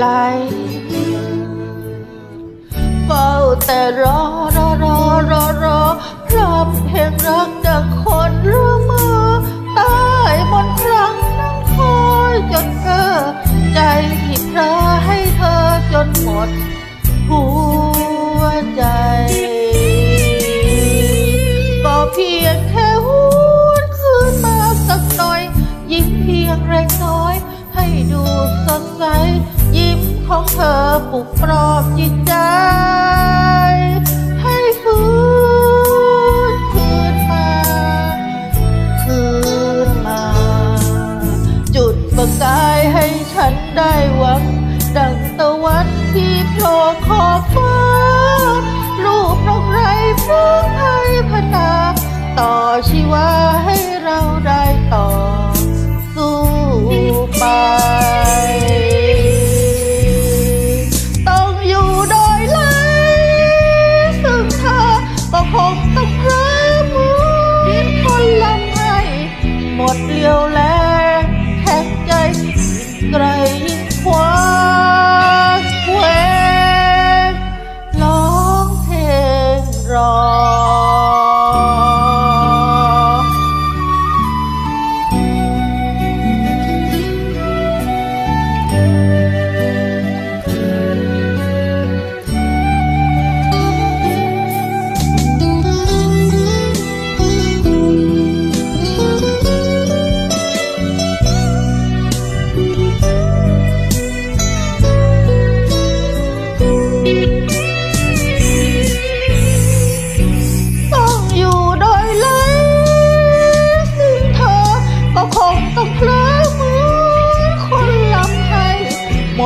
ไหลเฝ้าแต่รอรอรอรอรอพรำเพลงรักดังคนละเมอตายบนครั้งนั่งคอยจนเธอใจที่พระให้เธอจนหมดหัวใจ ก็เพียงแค่หุนคืนมาสักหน่อย ยิ้มเพียงเล็กน้อย ให้ดูสดใส ยิ้มของเธอปลุกปลอบจิตใจ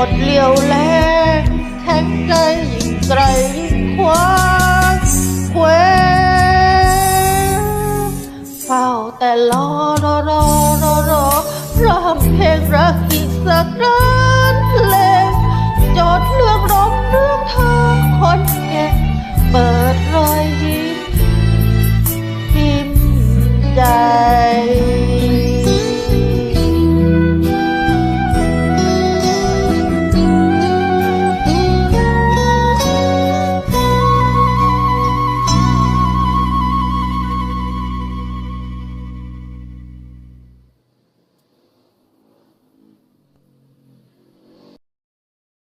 ดเลียวแลงแข็งใจยิ่งไกลยิ่งคว้าแควเฝ้าแต่รอรอรอรอรอรำเพลงรักอีกสักครั้ง